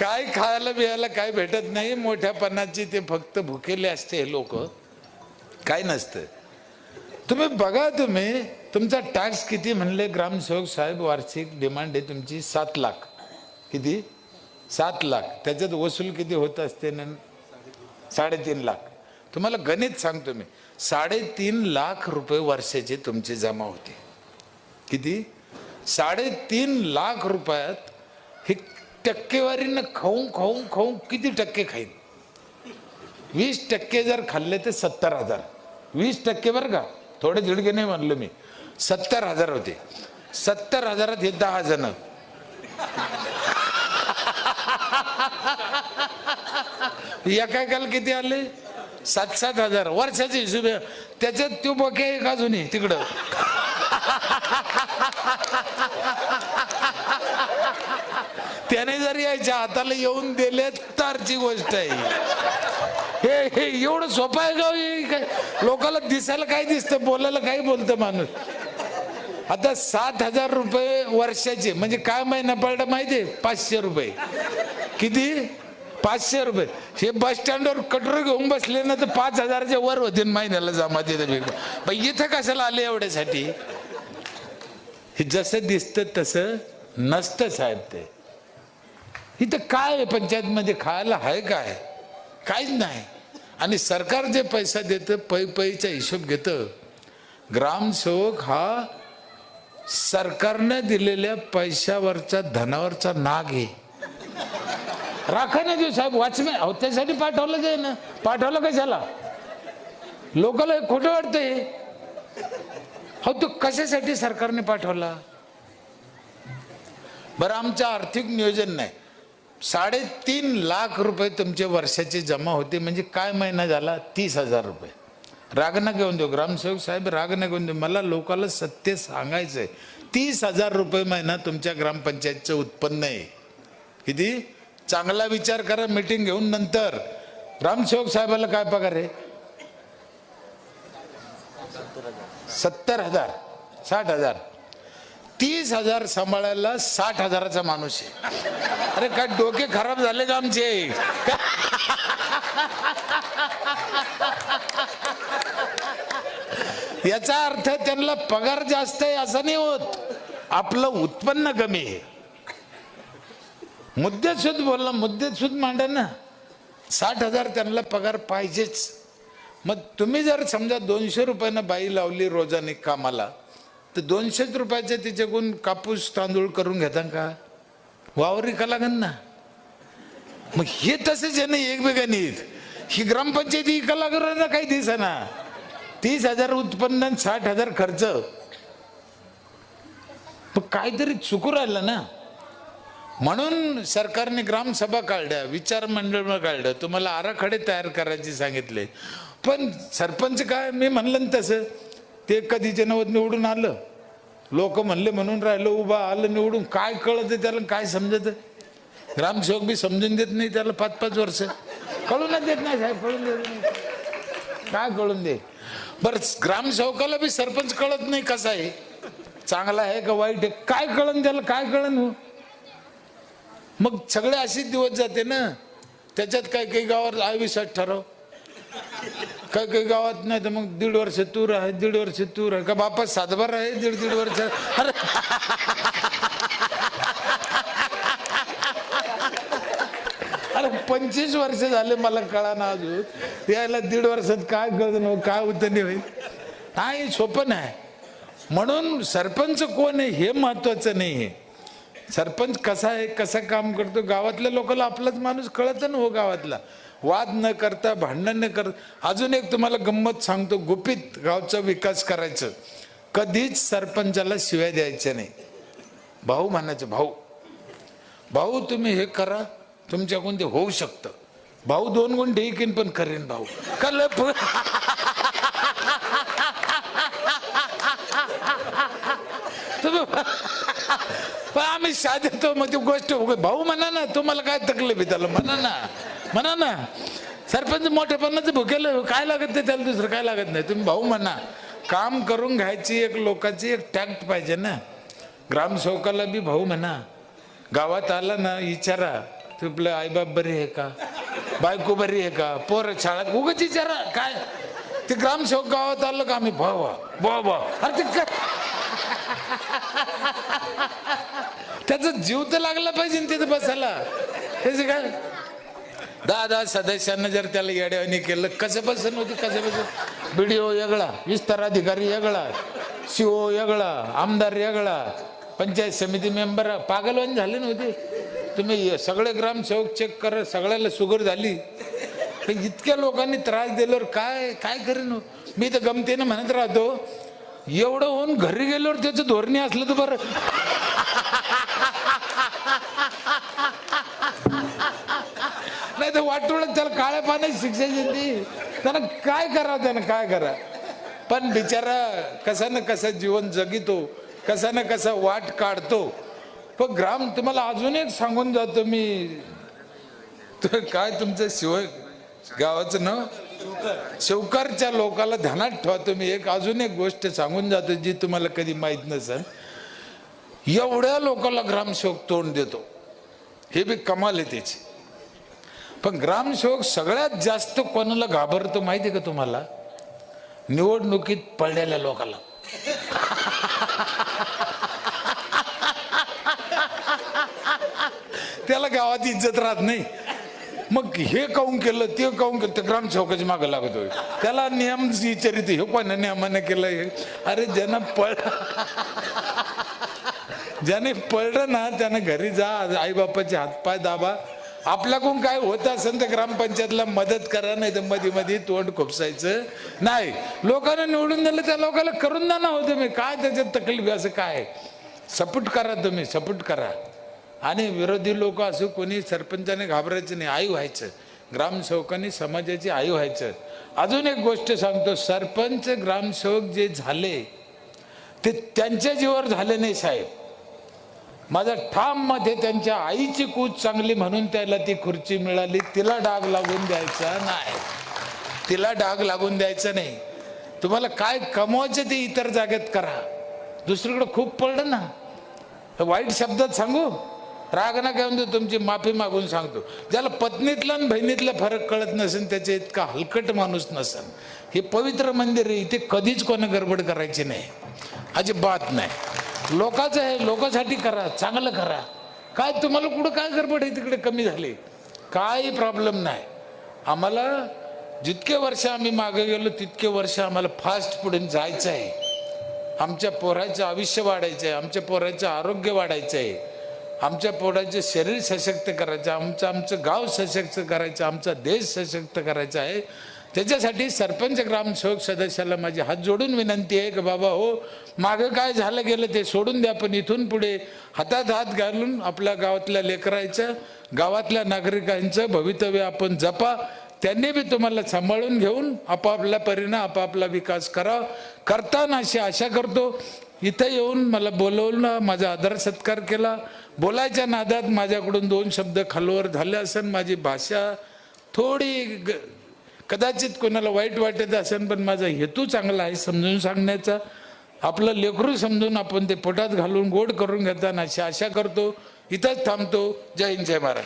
काय खायला बियायला काय भेटत नाही. मोठ्या पणाची ते फक्त भुकेले असते हे लोक. काय नसतं. तुम्ही बघा तुम्ही तुमचा टॅक्स किती म्हणले ग्रामसेवक साहेब वार्षिक डिमांड आहे तुमची सात लाख. किती? सात लाख. त्याच्यात वसूल किती होत असते ना? साडेतीन लाख. तुम्हाला गणित सांगतो मी साडेतीन लाख रुपये वर्षाचे तुमचे जमा होते. किती? साडेतीन लाख रुपयात हे टक्केवारीनं खाऊन खाऊन खाऊन किती टक्के खाईन? वीस टक्के जर खाल्ले ते सत्तर हजार. वीस टक्के बरं का? थोडे दिडके नाही म्हणलं मी. सत्तर हजार होते. सत्तर हजारात हे दहा जण. एका एकाला किती आले? सात सात हजार. वर्षाचे हिशोब त्याच्यात तो बघे एक अजूनही तिकडं. त्याने जर यायच्या हाताला येऊन दिले तरची गोष्ट आहे. हे हे एवढं सोपं आहे गाव हो काय लोकांना दिसायला काय दिसतं बोलायला काय बोलतं माणूस? आता सात हजार रुपये वर्षाचे म्हणजे काय महिना पडला माहितीये? पाचशे रुपये. किती? पाचशे रुपये. हे बस स्टँडवर कटोर घेऊन बसले ना तर पाच हजाराच्या वर होते महिन्याला जमा तिथे पण इथं कशाला आले एवढ्यासाठी? हे जसं दिसतं तसं नसतं साहेब ते. इथं काय आहे पंचायतमध्ये? खायला आहे काय? काहीच नाही. आणि सरकार जे पैसा देतं पै पैचा हिशोब घेतं ग्रामसेवक हा सरकारने दिलेल्या पैशावरचा धनावरचा नाग आहे. राखा ना देऊ साहेब वाचमे अहो त्यासाठी पाठवलं जाई ना. पाठवलं कशाला? लोकांना हे खोटं वाटतंय. हो तो कशासाठी सरकारने पाठवला? बरं आमचं आर्थिक नियोजन नाही. साडेतीन लाख रुपये तुमचे वर्षाचे जमा होते म्हणजे काय महिना झाला? तीस हजार रुपये. राग घेऊन देऊ. ग्रामसेवक साहेब राग घेऊन देऊ. मला लोकांना सत्य सांगायचं आहे तीस हजार रुपये महिना तुमच्या ग्रामपंचायतचं उत्पन्न आहे. किती? चांगला विचार करा मीटिंग घेऊन नंतर. ग्रामसेवक साहेबाला काय पगार आहे? सत्तर हजार. साठ हजार. तीस हजार सांभाळायला साठ हजाराचा माणूस आहे. अरे काय डोके खराब झाले का आमचे. याचा अर्थ त्यांना पगार जास्त आहे असं नाही होत. आपलं उत्पन्न कमी आहे. मुद्द्यात सुद्धा बोलला मुद्द्यात सुद्धा मांडा ना. साठ हजार त्यांना पगार पाहिजेच. मग तुम्ही जर समजा दोनशे रुपयानं बाई लावली रोजाने कामाला तर दोनशेच रुपयाचे तिच्याकडून कापूस तांदूळ करून घेता का? वावरी कलागन लागन ना? मग हे तसेच आहे ना एकमेकांनी. ही ग्रामपंचायती ही ना काही दिसेना तीस हजार उत्पन्न साठ हजार खर्च. मग काहीतरी चुकू राहिलं ना? म्हणून सरकारने ग्रामसभा काढल्या विचार मंडळ काढलं. तुम्हाला आराखडे तयार करायचे सांगितले. पण सरपंच काय मी म्हणलं ना तसं. ते कधीचे नवत निवडून आलं? लोक म्हणले म्हणून राहिलं उभा आलं निवडून. काय कळत त्याला काय समजत? ग्रामसेवक बी समजून देत नाही त्याला पाच पाच वर्ष. कळूनच देत नाही साहेब कळून देत नाही. काय कळून दे? बरं ग्रामसेवकाला बी सरपंच कळत नाही कसा आहे. चांगला आहे का वाईट आहे? काय कळन त्याला काय कळन हो? मग सगळे असेच दिवस जाते ना? त्याच्यात काही काही गावावर आयुष्यात ठरव? काही काही गावात नाही तर मग दीड वर्ष तूर आहे दीड वर्ष तूर आहे. का बापा सातबार आहे दीड दीड वर्ष? अरे. अरे पंचवीस वर्ष झाले मला कळा ना अजून. यायला दीड वर्षात काय कळत काय उतरणी होईल? नाही सोपं नाही. म्हणून सरपंच कोण आहे हे महत्वाचं नाही आहे. सरपंच कसा आहे कसं काम करतो? गावातल्या लोकांना आपलाच माणूस कळत ना हो गावातला. वाद न करता भांडण न कर अजून एक तुम्हाला गंमत सांगतो. गुपित गावचा विकास करायचं. कधीच सरपंचाला शिवाय द्यायच्या नाही. भाऊ म्हणायचं भाऊ भाऊ तुम्ही हे करा. तुमच्याकडून ते होऊ शकतं. भाऊ दोन गुण ढेकीन पण करेन भाऊ. का लय तुम्ही आम्ही साधतो मग ती गोष्ट भाऊ म्हणा ना तुम्हाला काय तकलीफ आहे त्याला? म्हणा ना. म्हणा ना. सरपंच मोठेपणाचं भुकेलं काय लागत नाही त्याला दुसरं काय लागत नाही. तुम्ही भाऊ म्हणा काम करून घ्यायची एक लोकांची एक टॅक्ट पाहिजे ना. ग्रामसेवकाला बी भाऊ म्हणा गावात आला ना विचारा तुपलं आईबाप बरी आहे का? बायको बरी आहे का? पोर शाळा उगाच विचारा काय? ते ग्रामसेवक गावात आलं का आम्ही? भाऊ वा भाऊ. अरे ते त्याचा जीव तर लागला पाहिजे ना तिथं बसायला. त्याचं काय? दहा दहा सदस्यांना जर त्याला येड्यावानी केलं कसं बसन होती कसं बसन ओ वेगळा विस्तार अधिकारी वेगळा ओ वेगळा आमदार वेगळा पंचायत समिती मेंबर पागलवान झाले नव्हते तुम्ही सगळे ग्रामसेवक चेक करा सगळ्याला शुगर झाली. तर इतक्या लोकांनी त्रास दिल्यावर काय काय करेन? मी तर गमतीनं म्हणत राहतो एवढं होऊन घरी गेल्यावर त्याचं धोरणी असलं तर बरं. नाही तर वाटोळत त्याला काळ्या पाण्याची शिक्षा दिली त्यानं काय करा त्यानं काय करा पण बिचारा कसा ना कसा जीवन जगितो कसा ना कसा वाट काढतो. पण ग्राम तुम्हाला अजून एक सांगून जातो मी. तर काय तुमचं शिव गावाचं ना शेवकरच्या लोकाला ध्यानात ठेवा तुम्ही एक अजून एक गोष्ट सांगून जातो जी तुम्हाला कधी माहीत नसेल. एवढ्या लोकांना ग्रामसेवक तोंड देतो. हे बी कमाल आहे त्याची. पण ग्रामसेवक सगळ्यात जास्त कोणाला घाबरतो माहिती आहे का तुम्हाला? निवडणुकीत पडलेल्या लोकाला. त्याला गावात इज्जत राहत नाही. मग हे काऊन केलं ते काऊन केलं? ते ग्रामसेवकाच्या मागं लागतोय त्याला नियम विचारित हे कोणा नियमाने केलं हे. अरे ज्यानं पळ ज्याने पळलं ना त्यानं घरी जा आईबापाचे हातपाय दाबा. आपल्याकडून काय होत असेल तर ग्रामपंचायतला मदत करा नाही तर मध्ये मध्ये तोंड खोपसायचं. नाही. लोकांना निवडून दिलं त्या लोकांना करून द्या ना हो तुम्ही. काय त्याच्यात तकलीफ असं काय? सपोर्ट करा तुम्ही सपोर्ट करा. आणि विरोधी लोक असं कोणी सरपंचाने घाबरायचं नाही आई व्हायचं. ग्रामसेवकांनी समाजाची आई व्हायचं. अजून एक गोष्ट सांगतो सरपंच ग्रामसेवक जे झाले ते त्यांच्या जीवावर झाले नाही साहेब. माझ्या ठाममध्ये त्यांच्या आईची कूच चांगली म्हणून त्याला ती खुर्ची मिळाली. तिला डाग लागून द्यायचा नाही. तिला डाग लागून द्यायचा नाही. तुम्हाला काय कमवायचं ते इतर जागेत करा. दुसरीकडे खूप पडलं ना. वाईट शब्दात सांगू? राग ना काय म्हणतो तुमची माफी मागून सांगतो. ज्याला पत्नीतला आणि बहिणीतला फरक कळत नसेल त्याचे इतका हलकट माणूस नसेल. हे पवित्र मंदिर आहे इथे कधीच कोणा गडबड करायची नाही. अजिबात नाही. लोकांचं आहे लोकांसाठी करा चांगलं करा. काय तुम्हाला कुठं काय गडबड आहे? तिकडे कमी झाले. काही प्रॉब्लेम नाही. आम्हाला जितके वर्ष आम्ही मागे गेलो तितके वर्ष आम्हाला फास्ट पुढे जायचं आहे. आमच्या पोराचं आयुष्य वाढायचं आहे आमच्या पोराचं आरोग्य वाढायचं आहे आमच्या पोराचे शरीर सशक्त करायचं आहे आमचं आमचं गाव सशक्त करायचं आमचा देश सशक्त करायचा आहे. त्याच्यासाठी सरपंच ग्रामसेवक सदस्याला माझी हात जोडून विनंती आहे की बाबा हो मागं काय झालं गेलं ते सोडून द्या पण इथून पुढे हातात हात घालून आपल्या गावातल्या लेकरायचं गावातल्या नागरिकांचं भवितव्य आपण जपा. त्यांनी बी तुम्हाला सांभाळून घेऊन आपापल्या परिणाम आपापला विकास करा करताना अशी आशा करतो इथं येऊन मला बोलवलं माझा आदर सत्कार केला. बोलायच्या नादात माझ्याकडून दोन शब्द खालवर झाले असेल माझी भाषा. थोडी ग- कदाचित कोणाला वाईट वाटत असेल पण माझा हेतू चांगला आहे समजून सांगण्याचा. आपलं लेकरू समजून आपण ते पोटात घालून गोड करून घेताना अशी आशा करतो. इथंच थांबतो. जय हिंद जय महाराज